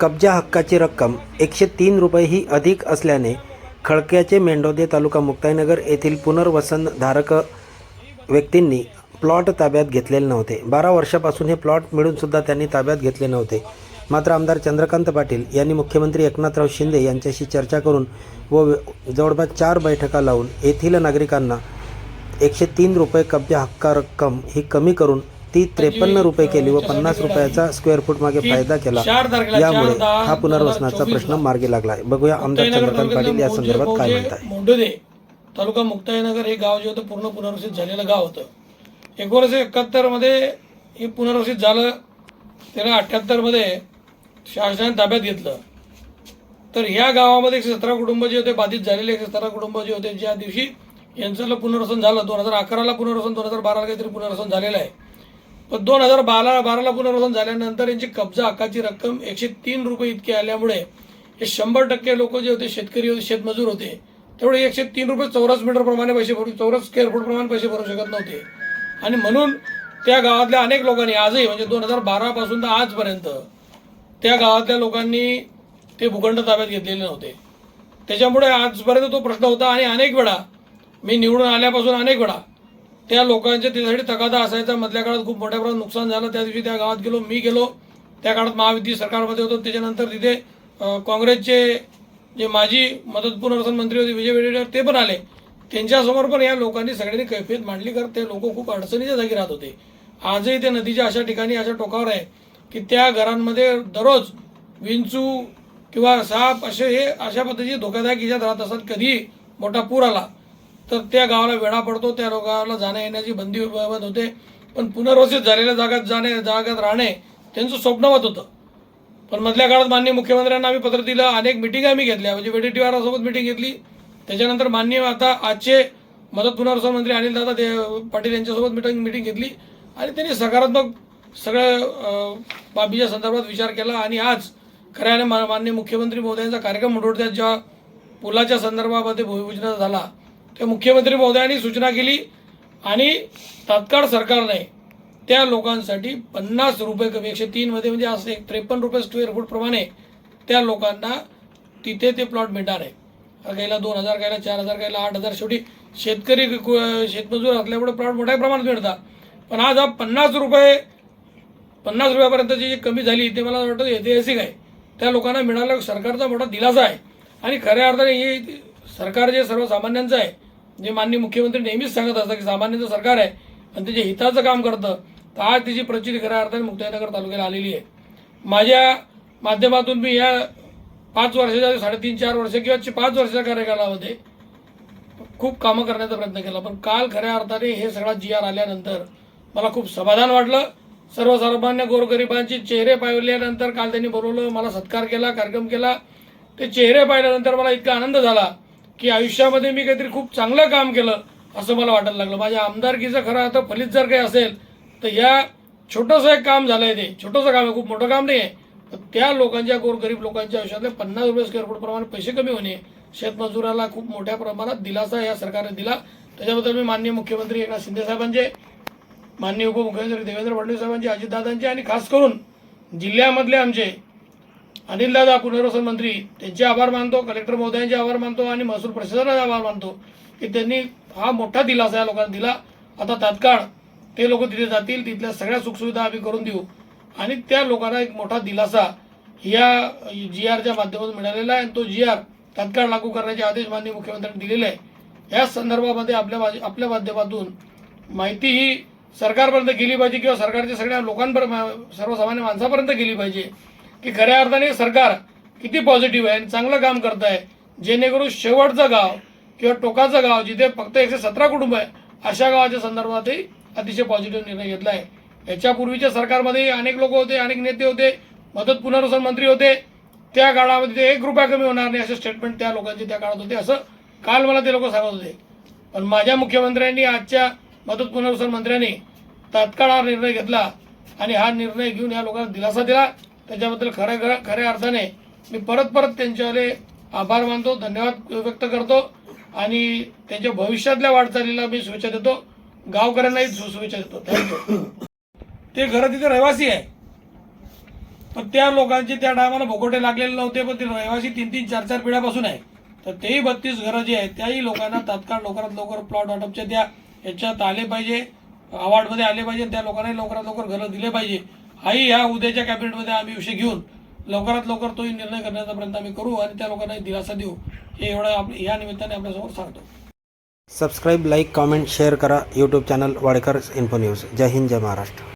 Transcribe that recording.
कब्जा हक्काची रक्कम एकशे तीन रुपये ही अधिक असल्याने खळक्याचे मेंढोदे तालुका मुक्ताईनगर येथील पुनर्वसन धारक व्यक्तींनी प्लॉट ताब्यात घेतलेले नव्हते. बारा वर्षापासून हे प्लॉट मिळूनसुद्धा त्यांनी ताब्यात घेतले नव्हते. मात्र आमदार चंद्रकांत पाटील यांनी मुख्यमंत्री एकनाथराव शिंदे यांच्याशी चर्चा करून व जवळपास चार बैठका लावून येथील नागरिकांना एकशे तीन रुपये कब्जा हक्का रक्कम ही कमी करून ती त्रेपन्न रुपये केली व पन्नास रुपयाचा स्क्वेअर फूट मागे फायदा केला. यामुळे हा पुनर्वसनाचा प्रश्न मार्गी लागला. आहे बघूया आमदार चंद्रकांत पाटील या संदर्भात काय म्हणत आहे तालुका मुक्ताईनगर हे गाव जे होतं पूर्ण पुनर्वसित झालेलं गाव होतं. एकोणीसशे एकाहत्तरमध्ये हे पुनर्वसित झालं. त्याला अठ्याहत्तरमध्ये शासनाने ताब्यात घेतलं. तर ह्या गावामध्ये एकशे सतरा कुटुंब जे होते बाधित झालेले एकशे सतरा कुटुंब जे होते ज्या दिवशी यांचं पुनर्वसन झालं दोन हजार अकराला पुनर्वसन दोन हजार बाराला काहीतरी पुनर्वसन झालेलं आहे. पण दोन हजार बारा बाराला पुनर्वसन झाल्यानंतर यांची कब्जा हक्काची रक्कम एकशे तीन रुपये इतकी आल्यामुळे हे शंभर टक्के लोक जे होते शेतकरी होते शेतमजूर होते तेवढे एकशे तीन रुपये चौरस मीटर प्रमाणे पैसे भरू चौरस स्क्वेअर फूट प्रमाणे पैसे भरू शकत नव्हते. आणि म्हणून त्या गावातल्या अनेक लोकांनी आजही म्हणजे दोन हजार बारापासून तर आजपर्यंत त्या गावातल्या लोकांनी ते भूखंड ताब्यात घेतलेले नव्हते. त्याच्यामुळे आजपर्यंत तो प्रश्न होता आणि अनेक वेळा मी निवडून आल्यापासून अनेक वेळा त्या लोकांच्या त्यासाठी तगादा असायचा. मधल्या काळात खूप मोठ्या प्रमाणात नुकसान झालं. त्या दिवशी त्या गावात गेलो मी गेलो. त्या काळात महायुती सरकारमध्ये होतो. त्याच्यानंतर तिथे काँग्रेसचे जे माजी मदत पुनर्वसन मंत्री होते विजय वेडेकर ते पण आले. त्यांच्यासमोर पण या लोकांनी सगळ्यांनी कैफियत मांडली कारण ते लोक खूप अडचणीच्या जागी राहत होते. आजही ते नदीच्या अशा ठिकाणी अशा टोकावर आहे की त्या घरांमध्ये दररोज विंचू किंवा साप असे हे अशा पद्धतीचे धोकादायक इजात राहत असतात. कधी मोठा पूर आला तर त्या गावाला वेढा पडतो त्या गावाला जाण्या येण्याची बंदी बंद होते. पण पुनर्वसित झालेल्या जागात जाणे जागात राहणे त्यांचं स्वप्नवत होतं. पण मधल्या काळात माननीय मुख्यमंत्र्यांना आम्ही पत्र दिलं अनेक मिटिंग आम्ही घेतल्या. म्हणजे वेडेटीवारासोबत मिटिंग घेतली. त्याच्यानंतर माननीय आता आजचे मदत पुनर्वसन मंत्री अनिल दादा दे पाटील यांच्यासोबत मिटिंग मिटिंग घेतली. आणि त्यांनी सकारात्मक सगळ्या बाबीच्या संदर्भात विचार केला. आणि आज खऱ्याने माननीय मुख्यमंत्री महोदयांचा कार्यक्रम मंडळात जेव्हा पुलाच्या संदर्भामध्ये भूमिपूजनाचा झाला. ते मुख्यमंत्री महोदयांनी सूचना केली आणि तात्काळ सरकारने त्या लोकांसाठी पन्नास रुपये कमी एकशे तीनमध्ये म्हणजे असं एक त्रेपन्न रुपये स्क्वेअर फूटप्रमाणे त्या लोकांना तिथे ते प्लॉट मिळणार आहे. काहीला दोन हजार काहीला चार हजार काहीला आठ हजार शेवटी शेतकरी शेतमजूर असल्यामुळे प्लॉट मोठ्या प्रमाणात मिळतात. पण आज हा पन्नास रुपये पन्नास रुपयापर्यंतची जी कमी झाली ते मला वाटतं ऐतिहासिक आहे. त्या लोकांना मिळाला सरकारचा मोठा दिलासा आहे. आणि खऱ्या अर्थाने हे सरकार जे सर्वसामान्यांचं आहे जे माननीय मुख्यमंत्री नेहमीच सांगत असतात की सामान्यांचं सरकार आहे आणि ते जे हिताचं काम करतं तर आज त्याची प्रचिती खऱ्या अर्थाने मुक्ताईनगर तालुक्याला आलेली आहे. माझ्या माध्यमातून मी या पाच वर्षाच्या साडेतीन चार वर्ष किंवा चे- पाच वर्षाच्या कार्यकालामध्ये खूप कामं करण्याचा प्रयत्न केला. पण काल खऱ्या अर्थाने हे सगळा जी आर आल्यानंतर मला खूप समाधान वाटलं. सर्वसामान्य गोरगरिबांचे चेहरे पाहिल्यानंतर काल त्यांनी बोलवलं मला सत्कार केला कार्यक्रम केला. ते चेहरे पाहिल्यानंतर मला इतका आनंद झाला की आयुष्यामध्ये मी काहीतरी खूप चांगलं काम केलं असं मला वाटायला लागलं. माझ्या आमदारकीचं खरं आता फलित जर काही असेल तर या छोटंसं एक काम झालंय ते. छोटंसं काम आहे खूप मोठं काम नाही आहे. तर त्या लोकांच्या गोरगरीब लोकांच्या आयुष्यातले पन्नास रुपये स्क्वेअर फूट प्रमाणे पैसे कमी होणे शेतमजुराला खूप मोठ्या प्रमाणात दिलासा या सरकारने दिला. त्याच्याबद्दल मी माननीय मुख्यमंत्री एकनाथ शिंदे साहेबांचे माननीय उपमुख्यमंत्री देवेंद्र फडणवीस साहेबांचे अजितदादांचे आणि खास करून जिल्ह्यामधले आमचे अनिलदादा पुनर्वसन मंत्री त्यांचे आभार मानतो कलेक्टर महोदयांचे आभार मानतो आणि महसूल प्रशासनाचे आभार मानतो की त्यांनी हा मोठा दिलासा या लोकांना दिला. आता तात्काळ ते लोक तिथे जातील तिथल्या सगळ्या सुखसुविधा आम्ही करून देऊ. आणि त्या लोकांना एक मोठा दिलासा या जी आरच्या माध्यमातून मिळालेला आहे आणि तो जी आर तात्काळ लागू करण्याचे आदेश माननीय मुख्यमंत्र्यांनी दिलेले आहे. या संदर्भामध्ये आपल्या आपल्या माध्यमातून माहिती ही सरकारपर्यंत गेली पाहिजे किंवा सरकारच्या सगळ्या लोकांपर्यंत सर्वसामान्य माणसापर्यंत गेली पाहिजे. की खऱ्या अर्थाने सरकार किती पॉझिटिव्ह आहे आणि चांगलं काम करत आहे जेणेकरून शेवटचं गाव किंवा टोकाचं गाव जिथे फक्त एकशे सतरा कुटुंब आहे अशा गावाच्या संदर्भातही अतिशय पॉझिटिव्ह निर्णय घेतला आहे याच्यापूर्वीच्या सरकारमध्ये अनेक लोक होते अनेक नेते होते मदत पुनर्वसन मंत्री होते. त्या काळामध्ये एक रुपया कमी होणार नाही असे स्टेटमेंट त्या लोकांचे त्या काळात होते असं काल मला ते लोक सांगत होते. पण माझ्या मुख्यमंत्र्यांनी आजच्या मदत पुनर्वसन मंत्र्यांनी तात्काळ हा निर्णय घेतला आणि हा निर्णय घेऊन या लोकांना दिलासा दिला. त्याच्याबद्दल खऱ्या खऱ्या खऱ्या अर्थाने मी परत परत त्यांच्यावाले आभार मानतो धन्यवाद व्यक्त करतो आणि त्यांच्या भविष्यातल्या वाटचालीला मी शुभेच्छा देतो. गावकऱ्यांनाही शुभेच्छा देतो. थँक्यू ते घरं तिथे रहिवासी आहे. पण त्या लोकांचे त्या टायमाला भोकोटे लागलेले नव्हते पण ते रहिवासी तीन तीन चार चार पिढ्यापासून आहे. तर तेही बत्तीस घरं जी आहेत त्याही लोकांना तात्काळ लवकरात लवकर प्लॉट वाटपच्या त्या याच्यात आले पाहिजे अवॉर्डमध्ये आले पाहिजे त्या लोकांनाही लवकरात लवकर घरं दिले पाहिजे. हाही ह्या उद्याच्या कॅबिनेटमध्ये आम्ही विषय घेऊन लवकरात लवकर तोही निर्णय करण्याचा प्रयत्न आम्ही करू आणि त्या लोकांना दिलासा देऊ. हे एवढं आप या निमित्ताने आपल्यासमोर सांगतो. सबस्क्राईब लाईक कॉमेंट शेअर करा. YouTube channel Wadekar info news Jai Hind Jai Maharashtra.